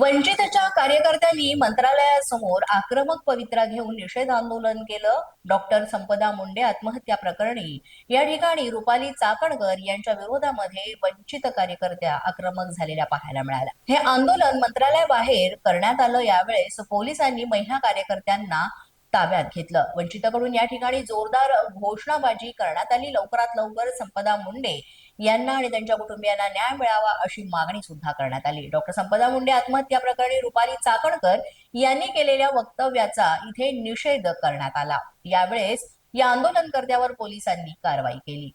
वंचितच्या कार्यकर्त्यांनी मंत्रालयासमोर आक्रमक पवित्रा घेऊन निषेध आंदोलन केलं. डॉक्टर संपदा मुंडे आत्महत्या प्रकरणी. या ठिकाणी रुपाली चाकणकर यांच्या विरोधामध्ये वंचित कार्यकर्त्या आक्रमक झालेल्या पाहायला मिळाल्या. हे आंदोलन मंत्रालयाबाहेर करण्यात आलं यावेळेस पोलिसांनी महिला कार्यकर्त्यांना ताब्यात घेतलं. वंचितकडून या ठिकाणी जोरदार घोषणाबाजी करण्यात आली. लवकरात लवकर संपदा मुंडे यांना आणि त्यांच्या कुटुंबियांना न्याय मिळावा अशी मागणी सुद्धा करण्यात आली. डॉक्टर संपदा मुंडे आत्महत्या प्रकरणी रुपाली चाकणकर यांनी केलेल्या वक्तव्याचा इथे निषेध करण्यात आला. यावेळेस या आंदोलनकर्त्यावर पोलिसांनी कारवाई केली.